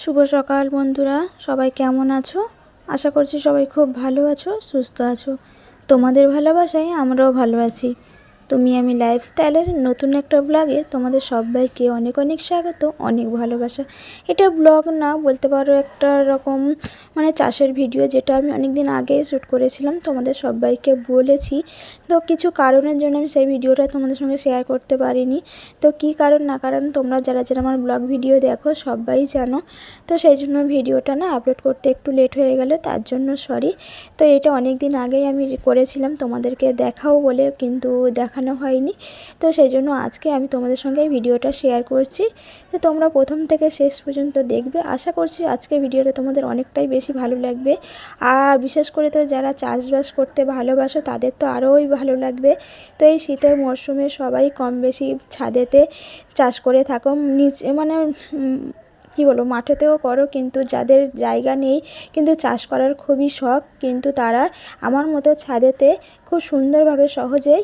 শুভ সকাল বন্ধুরা, সবাই কেমন আছো? আশা করছি সবাই খুব ভালো আছো, সুস্থ আছো। তোমাদের ভালোবাসায় আমরাও ভালো আছি। তুমি আমি লাইফস্টাইলের নতুন একটা ব্লগে তোমাদের সবাইকে অনেক অনেক স্বাগত, অনেক ভালোবাসা। এটা ব্লগ না বলতে পারো একটা রকম মানে চাষের ভিডিও যেটা আমি অনেক দিন আগে শ্যুট করেছিলাম, তোমাদের সবাইকে বলেছি। তো কিছু কারণের জন্য আমি সেই ভিডিওটা তোমাদের সঙ্গে শেয়ার করতে পারিনি। তো কী কারণ না কারণ তোমরা যারা যারা আমার ব্লগ ভিডিও দেখো সবাই জানো। তো সেই জন্য ভিডিওটা না আপলোড করতে একটু লেট হয়ে গেল, তার জন্য সরি তো এটা অনেক দিন আগেই আমি করেছিলাম, তোমাদেরকে দেখাও বলে কিন্তু দেখানো হয়নি। তো সেই জন্য আজকে আমি তোমাদের সঙ্গে ভিডিওটা শেয়ার করছি। তো তোমরা প্রথম থেকে শেষ পর্যন্ত দেখবে। আশা করছি আজকে ভিডিওটা তোমাদের অনেকটাই বেশি ভালো লাগবে। আর বিশেষ করে তো যারা চাষবাস করতে ভালোবাসো, তাদের তো আরোই ভালো লাগবে। তো এই শীতের মরশুমে সবাই কম বেশি ছাদেতে চাষ করে থাকো। নিচে মানে কী বলব, মাঠেতেও করো, কিন্তু যাদের জায়গা নেই, কিন্তু চাষ করার খুবই শখ, কিন্তু তারা আমার মতো ছাদেতে খুব সুন্দরভাবে সহজেই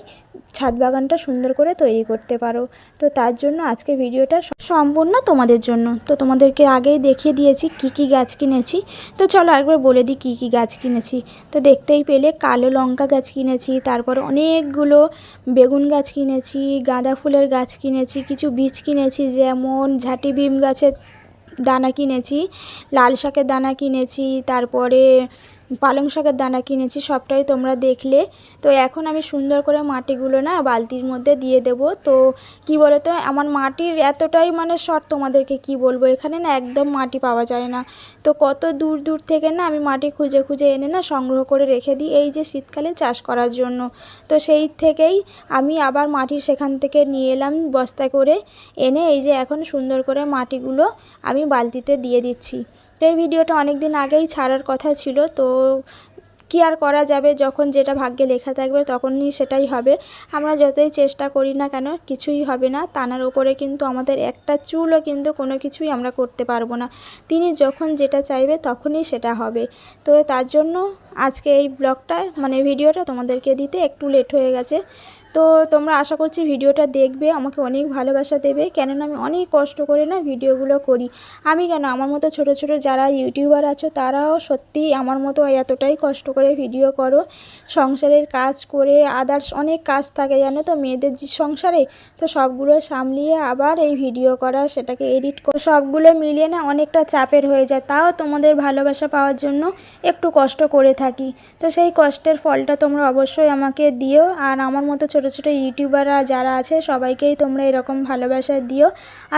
ছাদ বাগানটা সুন্দর করে তৈরি করতে পারো। তো তার জন্য আজকে ভিডিওটা সম্পূর্ণ তোমাদের জন্য। তো তোমাদেরকে আগেই দেখিয়ে দিয়েছি কি কি গাছ কিনেছি। তো চলো আরেকবার বলে দিই কী কী গাছ কিনেছি। তো দেখতেই পেলে কালো লঙ্কা গাছ কিনেছি, তারপর অনেকগুলো বেগুন গাছ কিনেছি, গাঁদা ফুলের গাছ কিনেছি, কিছু বীজ কিনেছি, যেমন ঝাঁটি বিম গাছের দানা কিনেছি লাল শাকের দানা কিনেছি তারপরে পালং শাকের দানা কিনেছি, সবটাই তোমরা দেখলে। তো এখন আমি সুন্দর করে মাটিগুলো না বালতির মধ্যে দিয়ে দেব। তো কি বলো তো আমার মাটির এতটাই মানে শর্ট তোমাদেরকে কি বলব, এখানে না একদম মাটি পাওয়া যায় না। তো কত দূর দূর থেকে না আমি মাটি খুঁজে খুঁজে এনে না সংগ্রহ করে রেখে দিই এই যে শীতকালে চাষ করার জন্য। তো সেই থেকেই আমি আবার মাটি সেখান থেকে নিয়ে এলাম বস্তা করে, এনে এই যে এখন সুন্দর করে মাটিগুলো আমি বালতিতে দিয়ে দিচ্ছি। তো এই ভিডিওটা অনেক দিন আগেই ছাড়ার কথা ছিল, তো কী আর করা যাবে যখন যেটা ভাগ্যে লেখা থাকবে তখনই সেটাই হবে। আমরা যতই চেষ্টা করি না কেন কিছুই হবে না, তানার ওপরে কিন্তু আমাদের একটা চুলও কিন্তু কোনো কিছুই আমরা করতে পারব না। তিনি যখন যেটা চাইবে তখনই সেটা হবে। তো তার জন্য আজকে এই ব্লগটা মানে ভিডিওটা তোমাদেরকে দিতে একটু লেট হয়ে গেছে। তো তোমরা আশা করছি ভিডিওটা দেখবে, আমাকে অনেক ভালোবাসা দেবে। কেননা আমি অনেক কষ্ট করে না ভিডিওগুলো করি। আমি কেন? আমার মতো ছোট ছোট যারা ইউটিউবার আছো, তারাও সত্যি আমার মতো এতটাই কষ্ট করে ভিডিও করো। সংসারের কাজ করে আদার্স অনেক কাজ থাকে, জানো তো? মেয়েদের যে সংসারে, তো সবগুলো সামলিয়ে আবার এই ভিডিও করা, সেটাকে এডিট করে। সবগুলো মিলিয়ে না অনেকটা চাপের হয়ে যায়। তাও তোমাদের ভালোবাসা পাওয়ার জন্য একটু কষ্ট করে থাকি। তো সেই কষ্টের ফলটা তোমরা অবশ্যই আমাকে দিও। আর আমার মতো ছোট ছোট ইউটিউবাররা যারা আছে, সবাইকেই তোমরা এরকম ভালোবাসা দিও।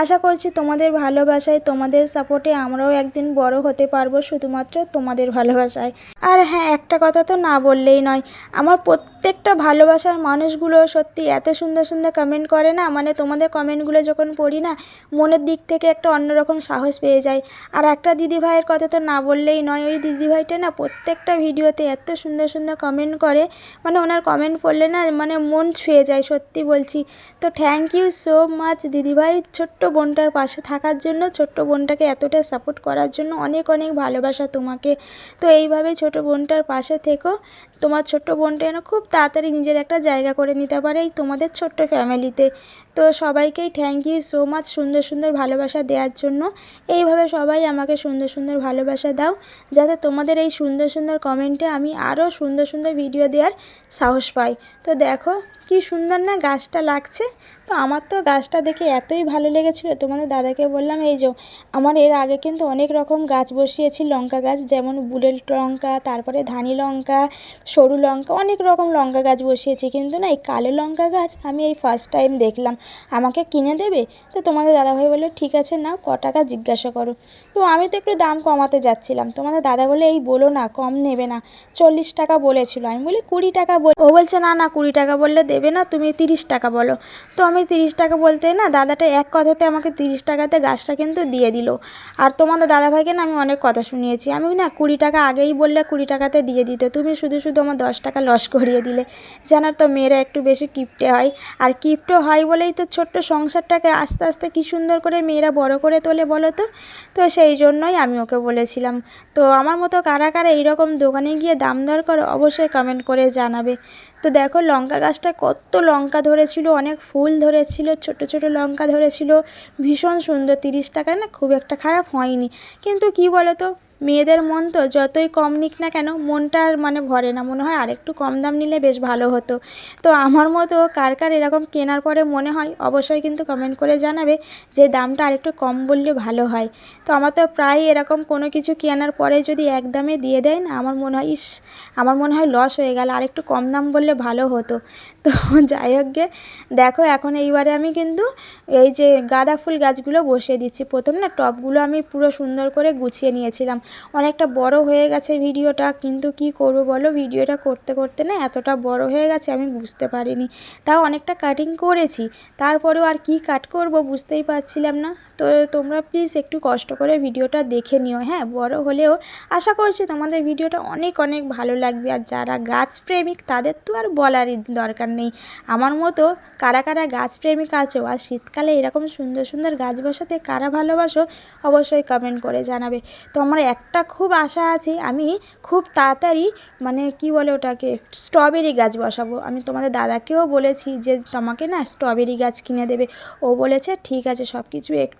আশা করছি তোমাদের ভালোবাসায়, তোমাদের সাপোর্টে আমরাও একদিন বড় হতে পারব শুধুমাত্র তোমাদের ভালোবাসায়। আর হ্যাঁ একটা কথা তো না বললেই নয়, আমার প্রত্যেকটা ভালোবাসার মানুষগুলো সত্যি এত সুন্দর সুন্দর কমেন্ট করে না? মানে তোমাদের কমেন্টগুলো যখন পড়ি না, মনের দিক থেকে একটা অন্যরকম সাহস পেয়ে যায়। আর একটা দিদিভাইয়ের কথা তো না বললেই নয়, ওই দিদিভাইটা না প্রত্যেকটা ভিডিওতে এত সুন্দর সুন্দর কমেন্ট করে। মানে ওনার কমেন্ট পড়লে না মানে মন ছুঁয়ে যায়, সত্যি বলছি। তো থ্যাংক ইউ সো মাচ দিদিভাই, ছোট্ট বোনটার পাশে থাকার জন্য, ছোট্ট বোনটাকে এতটা সাপোর্ট করার জন্য অনেক অনেক ভালোবাসা তোমাকে। তো এইভাবে ছোট বোনটার পাশে থেকো। তোমার ছোট্ট বোনটা যেন খুব তাড়াতাড়ি নিজের একটা জায়গা করে নিতে পারে এই তোমাদের ছোট্ট ফ্যামিলিতে তো সবাইকেই থ্যাংক ইউ সো মাচ সুন্দর সুন্দর ভালোবাসা দেওয়ার জন্য। এইভাবে সবাই আমাকে সুন্দর সুন্দর ভালোবাসা দাও, যাতে তোমাদের এই সুন্দর সুন্দর কমেন্টে আমি আরও সুন্দর সুন্দর ভিডিও দেওয়ার সাহস পাই। তো দেখো কি সুন্দর না গাছটা লাগছে। তো আমার তো গাছটা দেখে এতই ভালো লেগেছিলো, তোমাদের দাদাকে বললাম, এই যে, আমার এর আগে কিন্তু অনেক রকম গাছ বসিয়েছি, লঙ্কা গাছ, যেমন বুলেট লঙ্কা, তারপরে ধানি লঙ্কা, সরু লঙ্কা, অনেক রকম লঙ্কা গাছ বসিয়েছি। কিন্তু না, এই কালো লঙ্কা গাছ আমি এই ফার্স্ট টাইম দেখলাম। আমাকে কিনে দেবে? তো তোমাদের দাদাভাই বলল, ঠিক আছে না ক টাকা জিজ্ঞাসা করো। তো আমি তো একটু দাম কমাতে যাচ্ছিলাম। তোমাদের দাদা বলে এই বলো না, কম নেবে না। চল্লিশ টাকা বলেছিল। আমি বলি, কুড়ি টাকা বল ও বলছে, না না, কুড়ি টাকা বললে দেবে না, তুমি তিরিশ টাকা বলো। তো আমি তিরিশ টাকা বলতে না, দাদাটা এক কথাতে আমাকে তিরিশ টাকাতে গাছটা কিন্তু দিয়ে দিল। আর তোমাদের দাদাভাইকে না আমি অনেক কথা শুনিয়েছি। আমি না, কুড়ি টাকা আগেই বললে কুড়ি টাকাতে দিয়ে দিতে। তুমি শুধু শুধু আমার দশ টাকা লস করিয়ে দিলে। জানার তো মেয়েরা একটু বেশি কিপটে হয়। আর কিপটে হয় বলেই করেই তো ছোট্ট সংসারটাকে আস্তে আস্তে কী সুন্দর করে মেয়েরা বড় করে তোলে বলো তো? তো সেই জন্যই আমি ওকে বলেছিলাম। তো আমার মতো কারা কারা এইরকম দোকানে গিয়ে দাম দর করে অবশ্যই কমেন্ট করে জানাবে। তো দেখো লঙ্কা গাছটা কত লঙ্কা ধরেছিল, অনেক ফুল ধরেছিল ছোট ছোট লঙ্কা ধরেছিল, ভীষণ সুন্দর, তিরিশ টাকা না খুব একটা খারাপ হয়নি। কিন্তু কি বলো তো? মেয়েদের মন তো যতই কম নিক না কেন, মনটা আর মানে ভরে না। মনে হয় আরেকটু কম দাম নিলে বেশ ভালো হতো। তো আমার মতো কার কার এরকম কেনার পরে মনে হয়, অবশ্যই কিন্তু কমেন্ট করে জানাবে যে দামটা আরেকটু কম বললে ভালো হয়। তো আমার তো প্রায় এরকম কোনো কিছু কেনার পরে যদি এক দামে দিয়ে দেয় না, আমার মনে হয়, ইস, আমার মনে হয় লস হয়ে গেল। আরেকটু কম দাম বললে ভালো হতো। তো যাই হোক গে, দেখো এখন এইবারে আমি কিন্তু এই যে গাঁদা ফুল গাছগুলো বসিয়ে দিচ্ছি। প্রথম না টবগুলো আমি পুরো সুন্দর করে গুছিয়ে নিয়েছিলাম। অনেকটা বড় হয়ে গেছে ভিডিওটা, কিন্তু কি করব বলো? ভিডিওটা করতে করতে না এতটা বড় হয়ে গেছে, আমি বুঝতে পারিনি। তাও অনেকটা কাটিং করেছি, তারপরেও আর কি কাট করব বুঝতেই পারছিলাম না। তো তোমরা প্লিজ একটু কষ্ট করে ভিডিওটা দেখে নিও হ্যাঁ? বড় হলেও আশা করছি তোমাদের ভিডিওটা অনেক অনেক ভালো লাগবে, আর যারা গাছ প্রেমিক তাদের তো আর বলারই দরকার নেই। আমার মতো কারা কারা গাছ প্রেমিক আছো, আর শীতকালে এরকম সুন্দর সুন্দর গাছ বসাতে কারা ভালোবাসো, অবশ্যই কমেন্ট করে জানাবে। তো আমার একটা খুব আশা আছে, আমি খুব তাড়াতাড়ি মানে কি বলে ওটাকে স্ট্রবেরি গাছ বসাবো। আমি তোমাদের দাদাকেও বলেছি যে তোমাকে না স্ট্রবেরি গাছ কিনে দেবে। ও বলেছে, ঠিক আছে সব কিছু একটু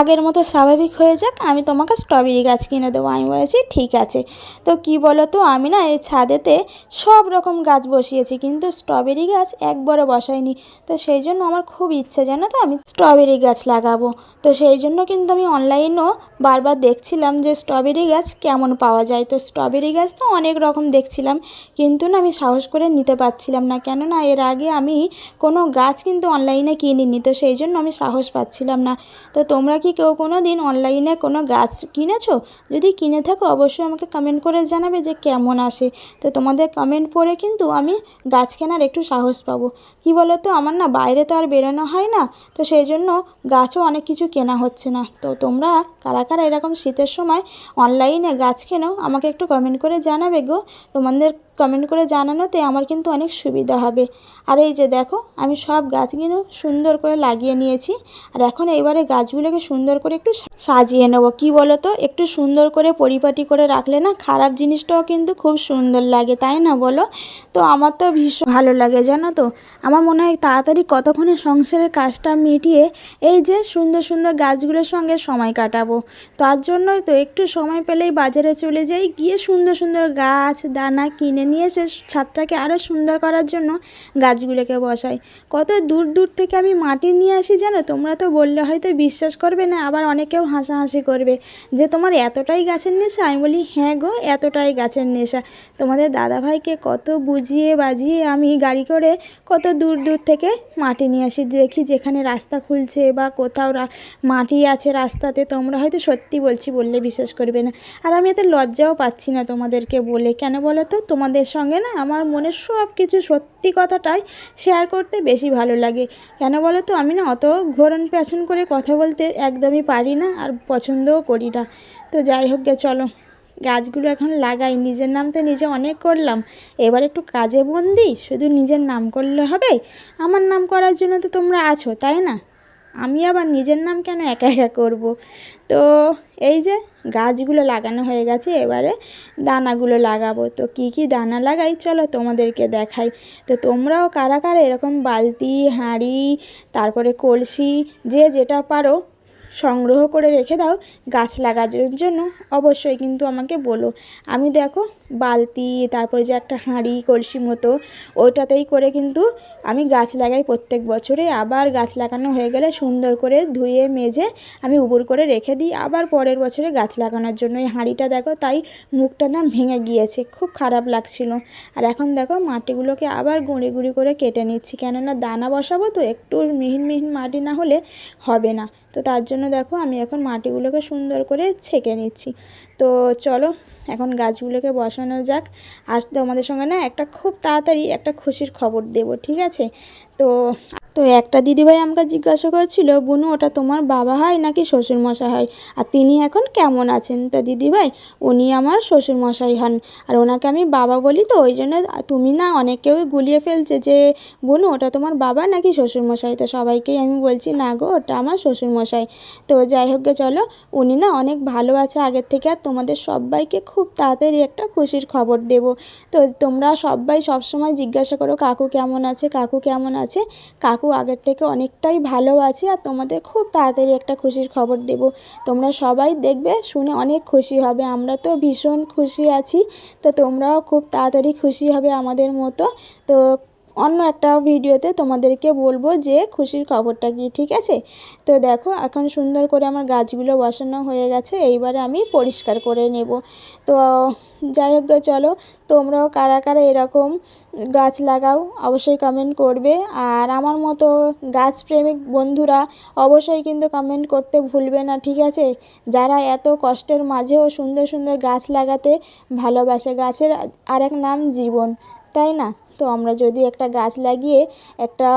আগের মতো স্বাভাবিক হয়ে যাক, আমি তোমাকে স্ট্রবেরি গাছ কিনে দেবো। আমি বলেছি, ঠিক আছে। তো কি বলো তো আমি না এই ছাদেতে সব রকম গাছ বসিয়েছি, কিন্তু স্ট্রবেরি গাছ একবারও বসাইনি। তো সেই জন্য আমার খুব ইচ্ছে, জানো তো, আমি স্ট্রবেরি গাছ লাগাবো। তো সেই জন্য কিন্তু আমি অনলাইনেও বারবার দেখছিলাম যে স্ট্রবেরি গাছ কেমন পাওয়া যায়। তো স্ট্রবেরি গাছ তো অনেক রকম দেখছিলাম, কিন্তু না আমি সাহস করে নিতে পারছিলাম না। কেননা এর আগে আমি কোনো গাছ কিন্তু অনলাইনে কিনিনি, তো সেই জন্য আমি সাহস পাচ্ছিলাম না। তো তোমরা কি কেউ কোনো দিন অনলাইনে কোনো গাছ কিনেছো? যদি কিনে থাকো, অবশ্যই আমাকে কমেন্ট করে জানাবে যে কেমন আসে। তো তোমাদের কমেন্ট পড়ে কিন্তু আমি গাছ কেনার একটু সাহস পাবো। কি বলো তো আমার না বাইরে তো আর বেরোনো হয় না, তো সেই জন্য গাছও অনেক কিছু কেনা হচ্ছে না। তো তোমরা কারা কারা এরকম শীতের সময় অনলাইনে গাছ কেনো আমাকে একটু কমেন্ট করে জানাবে গো। তোমাদের কমেন্ট করে জানানোতে আমার কিন্তু অনেক সুবিধা হবে। আর এই যে দেখো, আমি সব গাছগুলো সুন্দর করে লাগিয়ে নিয়েছি। আর এখন এইবারে গাছগুলোকে সুন্দর করে একটু সাজিয়ে নেব। কি বলো তো একটু সুন্দর করে পরিপাটি করে রাখলে না খারাপ জিনিসটাও কিন্তু খুব সুন্দর লাগে, তাই না বলো? তো আমার তো ভীষণ ভালো লাগে, জানো তো? আমার মনে হয় তাড়াতাড়ি কতক্ষণে সংসারের কাজটা মিটিয়ে এই যে সুন্দর সুন্দর গাছগুলোর সঙ্গে সময় কাটাবো। তার জন্যই তো একটু সময় পেলেই বাজারে চলে যাই, গিয়ে সুন্দর সুন্দর গাছ, দানা কিনে নিয়ে এসে ছাদটাকে আরও সুন্দর করার জন্য গাছগুলোকে বসাই কত দূর দূর থেকে আমি মাটি নিয়ে আসি জানো? তোমরা তো বললে হয়তো বিশ্বাস করবে না, আবার অনেকেও হাসাহাসি করবে যে, তোমার এতটাই গাছের নেশা? আমি বলি হ্যাঁ গো, এতটাই গাছের নেশা। তোমাদের দাদাভাইকে কত বুঝিয়ে বাজিয়ে আমি গাড়ি করে কত দূর দূর থেকে মাটি নিয়ে আসি। দেখি যেখানে রাস্তা খুলছে বা কোথাও মাটি আছে রাস্তাতে, তোমরা হয়তো সত্যি বলছি বললে বিশ্বাস করবে না। আর আমি এত লজ্জাও পাচ্ছি না তোমাদেরকে বলে। কেন বলো তো? তোমাদের সঙ্গে না আমার মনের সব কিছু সত্যি কথাটাই শেয়ার করতে বেশি ভালো লাগে। কেন বলো তো আমি না অত ঘোরন পেছন করে কথা বলতে একদমই পারি না আর পছন্দও করি না। তো যাই হোক গে, চলো। গাছগুলো এখন লাগাই। নিজের নাম তো নিজে অনেক করলাম। এবার একটু কাজে বন্দি। শুধু নিজের নাম করলে হবে? আমার নাম করার জন্য তো তোমরা আছো, তাই না? আমি আবার নিজের নাম কেন একা একা করব? তো এই যে গাছগুলো লাগানো হয়ে গেছে, এবারে দানাগুলো লাগাবো। তো কি কি দানা লাগাই? চলো তোমাদেরকে দেখাই। তো তোমরাও কারা কারা এরকম বালতি, হাঁড়ি, তারপরে কলসি, যে যেটা পারো সংগ্রহ করে রেখে দাও, গাছ লাগানোর জন্য। অবশ্যই কিন্তু আমাকে বলো। আমি দেখো বালতি, তারপরে যে একটা হাঁড়ি, কলসি মতো ওইটাতেই করে কিন্তু আমি গাছ লাগাই প্রত্যেক বছরে। আবার গাছ লাগানো হয়ে গেলে সুন্দর করে ধুয়ে, মেজে আমি উবুর করে রেখে দিই। আবার পরের বছরে গাছ লাগানোর জন্য। এই হাঁড়িটা দেখো, তাই মুখটা না ভেঙে গিয়েছে। খুব খারাপ লাগছিল। আর এখন দেখো মাটিগুলোকে আবার গুঁড়ি গুঁড়ি করে কেটে নিচ্ছি। কেননা দানা বসাবো তো একটু মিহিন মিহিন মাটি না হলে হবে না। তো তার জন্য দেখো আমি এখন মাটিগুলোকে সুন্দর করে ছেঁকে নিচ্ছি। তো চলো এখন গাছগুলোকে বসানো যাক। আর তোমাদের সঙ্গে না একটা খুব তাড়াতাড়ি একটা খুশির খবর দেব, ঠিক আছে? তো তো একটা দিদিভাই আমাকে জিজ্ঞাসা করেছিল, বুনু, ওটা তোমার বাবা হয় নাকি শ্বশুরমশাই হয়? আর তিনি এখন কেমন আছেন? তো দিদিভাই, উনি আমার শ্বশুরমশাই হন। আর ওনাকে আমি বাবা বলি তো, ওই জন্য তুমি না অনেকেও গুলিয়ে ফেলছে যে, বুনু, ওটা তোমার বাবা নাকি শ্বশুরমশাই? তো সবাইকেই আমি বলছি, না গো, ওটা আমার শ্বশুরমশাই। তো যাই হোক চলো, উনি না অনেক ভালো আছে আগের থেকে, আর তোমাদের সবাইকে খুব তাড়াতাড়ি একটা খুশির খবর দেব। তো তোমরা সবাই সবসময় জিজ্ঞাসা করো, কাকু কেমন আছে? কাকু কেমন আছে? কাকু আগের থেকে অনেকটাই ভালো আছে আর তোমাদের খুব তাড়াতাড়ি একটা খুশির খবর দেব। তোমরা সবাই দেখবে, শুনে অনেক খুশি হবে। আমরা তো ভীষণ খুশি আছি। তো তোমরাও খুব তাড়াতাড়ি খুশি হবে আমাদের মতো। তো অন্য একটা ভিডিওতে তোমাদেরকে বলব যে খুশির খবরটা কি, ঠিক আছে? তো দেখো, এখন সুন্দর করে আমার গাছগুলো বসানো হয়ে গেছে, এইবারে আমি পরিষ্কার করে নেব। তো যাই হোক চলো, তোমরাও কারা কারা এরকম গাছ লাগাও, অবশ্যই কমেন্ট করবে। আর আমার মতো গাছ প্রেমিক বন্ধুরা অবশ্যই কিন্তু কমেন্ট করতে ভুলবে না, ঠিক আছে? যারা এত কষ্টের মাঝেও সুন্দর সুন্দর গাছ লাগাতে ভালোবাসে, গাছের আরেক নাম জীবন। তাই না? তো আমরা যদি একটা গাছ লাগিয়ে একটা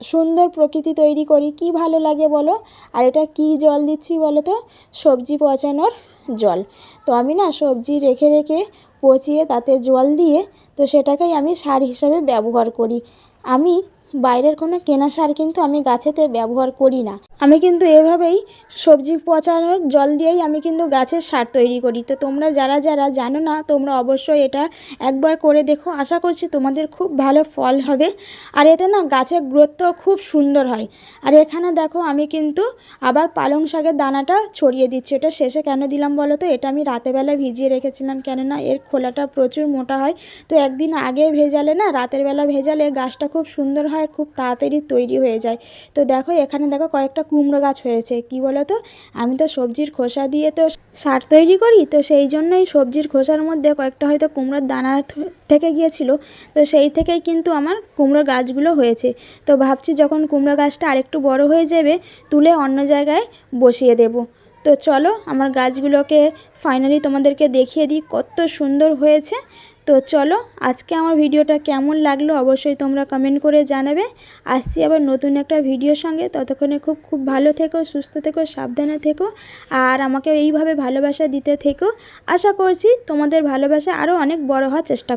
সুন্দর প্রকৃতি তৈরি করি, কি ভালো লাগে বলো? আর এটা কি জল দিচ্ছি বলো তো? সবজি পচানোর জল। তো আমি না সবজি রেখে রেখে পচিয়ে তাতে জল দিয়ে তো সেটাকেই আমি সার হিসাবে ব্যবহার করি। আমি বাইরের কোনো কেনা সার কিন্তু আমি গাছেতে ব্যবহার করি না। আমি কিন্তু এভাবেই সবজি পচানোর জল দিয়েই আমি কিন্তু গাছের সার তৈরি করি। তো তোমরা যারা যারা জানো না, তোমরা অবশ্যই এটা একবার করে দেখো। আশা করছি তোমাদের খুব ভালো ফল হবে। আর এতে না গাছের গ্রোথটাও খুব সুন্দর হয়। আর এখানে দেখো আমি কিন্তু আবার পালং শাকের দানাটা ছড়িয়ে দিচ্ছি। এটা শেষে কেন দিলাম বলো তো? এটা আমি রাতেরবেলা ভিজিয়ে রেখেছিলাম। কেননা এর খোলাটা প্রচুর মোটা হয়। তো একদিন আগে ভেজালে না, রাতের বেলা ভেজালে গাছটা খুব সুন্দর হয়। আর খুব তাড়াতাড়ি তৈরি হয়ে যায়। তো দেখো, এখানে দেখো কয়েকটা কুমড়ো গাছ হয়েছে। কি বলো তো আমি তো সবজির খোসা দিয়ে তো সার তৈরি করি, তো সেই জন্যই সবজির খোসার মধ্যে কয়েকটা হয়তো কুমড়োর দানা থেকে গিয়েছিল। তো সেই থেকেই কিন্তু আমার কুমড়ো গাছগুলো হয়েছে। তো ভাবছি যখন কুমড়ো গাছটা আরেকটু বড় হয়ে যাবে, তুলে অন্য জায়গায় বসিয়ে দেব। তো চলো, আমার গাছগুলোকে ফাইনালি তোমাদেরকে দেখিয়ে দিই কত সুন্দর হয়েছে। তো চলো, আজকে আমার ভিডিওটা কেমন লাগল অবশ্যই তোমরা কমেন্ট করে জানাবে। আসছি আবার নতুন একটা ভিডিও সঙ্গে। ততক্ষণে খুব খুব ভালো থেকো, সুস্থ থেকো, সাবধানে থেকো, আর আমাকে এইভাবে ভালোবাসা দিতে থেকো। আশা করছি তোমাদের ভালোবাসা আরও অনেক বড় হওয়ার চেষ্টা